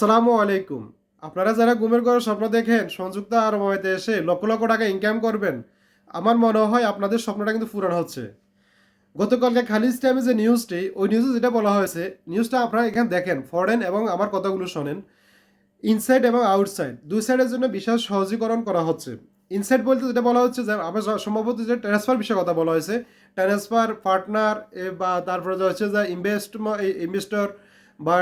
আসসালামু আলাইকুম। আপনারা যারা ঘুমের ঘরে স্বপ্ন দেখেন, সংযুক্ত আরব আমিরাতে এসে লক্ষ লক্ষ টাকা ইনকাম করবেন, আমার মনে হয় আপনাদের স্বপ্নটা কিন্তু পূরণ হচ্ছে। গতকালকে খালিজ টাইমে যে নিউজটি ওই নিউজে যেটা বলা হয়েছে নিউজটা আপনারা এখানে দেখেন ফরেন এবং আমার কথাগুলো শোনেন। ইনসাইড এবং আউটসাইড দুই সাইডের জন্য বিশাল সহজীকরণ করা হচ্ছে। ইনসাইড বলতে যেটা বলা হচ্ছে, যে আমার সম্ভবত যে ট্রান্সফার বিষয়ে কথা বলা হয়েছে ট্রান্সফার পার্টনার বা তারপরে হচ্ছে যে ইনভেস্ট ইনভেস্টর বা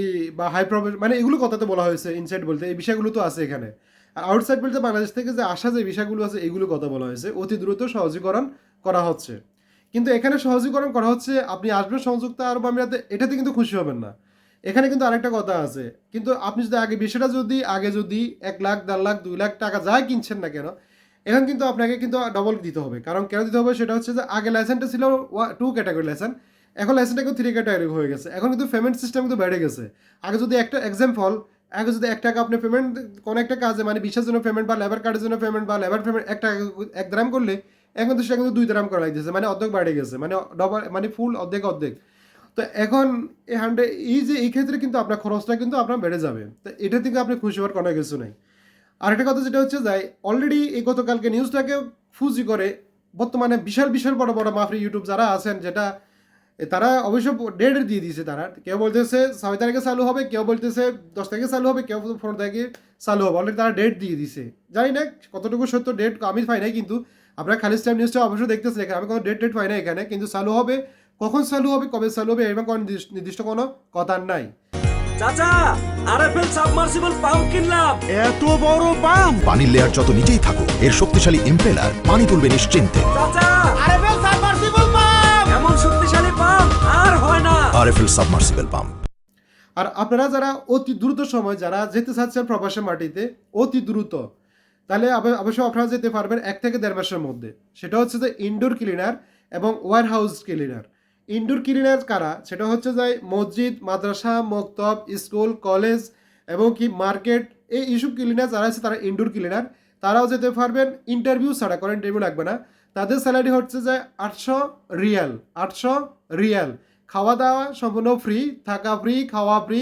এই বা হাই প্রফিট মানে এগুলো কথাতে বলা হয়েছে ইনসাইড বলতে, এই বিষয়গুলো তো আছে এখানে। আর আউটসাইড বলতে বাংলাদেশ থেকে যে আসা যে বিষয়গুলো আছে, এগুলো কথা বলা হয়েছে, অতি দ্রুত সহজীকরণ করা হচ্ছে। কিন্তু এখানে সহজীকরণ করা হচ্ছে, আপনি আসবেন সংযুক্ত আরব আমিরাতে, এটাতে কিন্তু খুশি হবেন না। এখানে কিন্তু আরেকটা কথা আছে, কিন্তু আপনি যদি আগে, বিষয়টা যদি, আগে যদি এক লাখ, দেড় লাখ, দুই লাখ টাকা যাই কিনছেন না কেন, এখন কিন্তু আপনাকে কিন্তু ডবল দিতে হবে। কারণ কেন দিতে হবে? সেটা হচ্ছে যে আগে লাইসেন্সটা ছিল টু ক্যাটাগরি লাইসেন্স এখন লাইসেন্সটা কিন্তু থ্রি ক্যাটাগরি হয়ে গেছে। এখন কিন্তু পেমেন্ট সিস্টেম কিন্তু বেড়ে গেছে। আগে যদি একটা এক্সাম্পল আগে যদি এক টাকা আপনি পেমেন্ট কোনো একটা কাজে মানে বিশের জন্য পেমেন্ট বা লেবার কার্ডের জন্য পেমেন্ট বা লেবার পেমেন্ট এক টাকা, এক দ্রাম করলে, এখন তো সেটা কিন্তু দুই দ্রাম করা লাগতেছে মানে অর্ধেক বেড়ে গেছে। মানে ডবল মানে ফুল অর্ধেক অর্ধেক। তো এখন এই হান্ড্রেড এই যে এই ক্ষেত্রে কিন্তু আপনার খরচটা কিন্তু আপনার বেড়ে যাবে। তো এটা থেকে আপনি খুশি হওয়ার কোনো কিছু নেই। আরেকটা কথা যেটা হচ্ছে যাই অলরেডি এই গতকালকে নিউজটাকে ফুজি করে বর্তমানে বিশাল বিশাল বড় বড় মাফরি ইউটিউব যারা আছেন, যেটা তারা অবশ্য ডেট দিয়ে দিয়েছে তারা। কেউ বলতেছে ছয় তারিখে চালু হবে কেউ বলতেছে দশ তারিখে চালু হবে কেউ পনেরো তারিখে চালু হবে। অলরেডি তারা ডেট দিয়ে দিছে জানি না কতটুকু সত্য ডেট আমি পাই নাই কিন্তু আপনারা খালিজ টাইম নিউজটা অবশ্যই দেখতেছেন এখানে। আমি কোনো ডেট ডেট পাই না এখানে কিন্তু চালু হবে কখন চালু হবে কবে চালু হবে এরকম কোনো নির্দিষ্ট- নির্দিষ্ট কোনো কথা নাই। চাচা আরএফএল সাবমার্সিবল পাম্প কিনলাম। এত বড় পাম্প পানির লেয়ার যত নিচেই থাকুক এর শক্তিশালী ইম্পেলার পানি তুলবে নিশ্চিন্তে। চাচা আরএফএল সাবমার্সিবল পাম্প আর আপনারা যারা অতি দ্রুত সময়, যারা যেতে চাচ্ছেন প্রবাসী মাটিতে, অতি দ্রুত, তাহলে অবশ্যই আপনারা যেতে পারবেন এক থেকে দেড় মাসের মধ্যে। সেটা হচ্ছে যে ইনডোর ক্লিনার এবং warehouse cleaner indoor cleaner কারা? সেটা হচ্ছে যে মসজিদ, মাদ্রাসা, মক্তব, স্কুল কলেজ এবং কি মার্কেট, এই ইস্যু ক্লিনার যারা আছে তারা ইনডোর ক্লিনার তারাও যেতে পারবেন ইন্টারভিউ ছাড়া কোনো ইন্টারভিউ লাগবে না। তাদের স্যালারি হচ্ছে যে আটশো রিয়াল আটশো রিয়াল। খাওয়া দাওয়া সম্পূর্ণ ফ্রি থাকা ফ্রি খাওয়া ফ্রি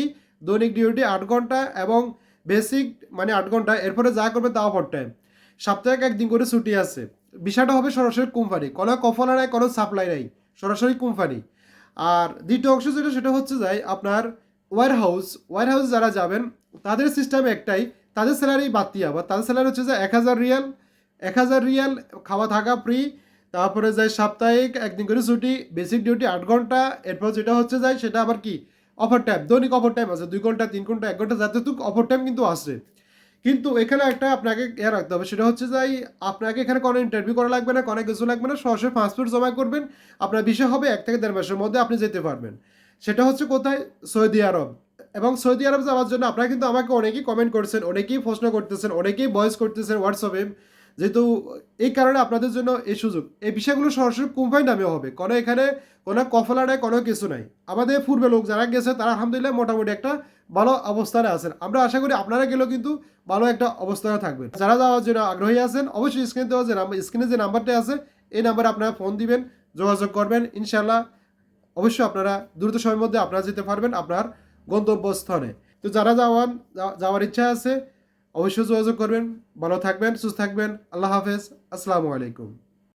দৈনিক ডিউটি আট ঘণ্টা এবং বেসিক মানে আট ঘণ্টা, এরপরে যা করবে তাও অফার টাইম সাপ্তাহিক একদিন করে ছুটি আছে। বিষয়টা হবে সরাসরি কোম্পানি কোনো কফলা নাই, কোনো সাপ্লাই নাই। সরাসরি কোম্পানি আর দ্বিতীয় অংশ যেটা, সেটা হচ্ছে যাই আপনার ওয়ার হাউস ওয়ার হাউস যারা যাবেন, তাদের সিস্টেম একটাই। তাদের স্যালারি বাড়তি আবার তাদের স্যালারি হচ্ছে যে এক হাজার রিয়াল। এক হাজার রিয়াল খাওয়া থাকা ফ্রি তারপরে যায় সাপ্তাহিক, একদিন করে ছুটি বেসিক ডিউটি আট ঘণ্টা। এরপর যেটা হচ্ছে যায়, সেটা আবার কি? অফার টাইম দৈনিক অফার টাইম আছে, দুই ঘণ্টা, তিন ঘণ্টা, এক ঘণ্টা যাতে অফার টাইম কিন্তু আসে কিন্তু এখানে একটা আপনাকে ইয়ে রাখতে হবে, সেটা হচ্ছে যাই আপনাকে এখানে কোনো ইন্টারভিউ করা লাগবে না, কোনো কিছু লাগবে না, সরাসরি পাসপোর্ট জমা করবেন, আপনার বিষয় হবে এক থেকে দেড় মাসের মধ্যে আপনি যেতে পারবেন। সেটা হচ্ছে কোথায়? Saudi Arab. এবং সৌদি আরব যাওয়ার জন্য আপনারা কিন্তু আমাকে অনেকেই কমেন্ট করছেন, অনেকেই প্রশ্ন করতেছেন, অনেকেই ভয়েস করতেছেন হোয়াটসঅ্যাপে যেহেতু এই কারণে আপনাদের জন্য এই সুযোগ। এই বিষয়গুলো সরাসরি কোম্পানি নামে হবে। কোনো এখানে কোনো কফলা নাই, কোনো কিছু নাই। আমাদের পূর্বে লোক যারা গেছে, তারা আলহামদুলিল্লাহ মোটামুটি একটা ভালো অবস্থানে আছেন। আমরা আশা করি আপনারা গেলেও কিন্তু ভালো একটা অবস্থানে থাকবেন। যারা যাওয়ার জন্য আগ্রহী আছেন, অবশ্যই স্ক্রিনে দেওয়া যে স্ক্রিনে যে নাম্বারটা আছে, এই নাম্বারে আপনারা ফোন দিবেন, যোগাযোগ করবেন। ইনশাল্লাহ অবশ্যই আপনারা দ্রুত সময়ের মধ্যে আপনারা যেতে পারবেন আপনার গন্তব্যস্থানে তো যারা যাওয়ান যাওয়ার ইচ্ছা আছে অবশ্যই যোগাযোগ করবেন। ভালো থাকবেন সুস্থ থাকবেন। আল্লাহ হাফেজ। আসসালামু আলাইকুম।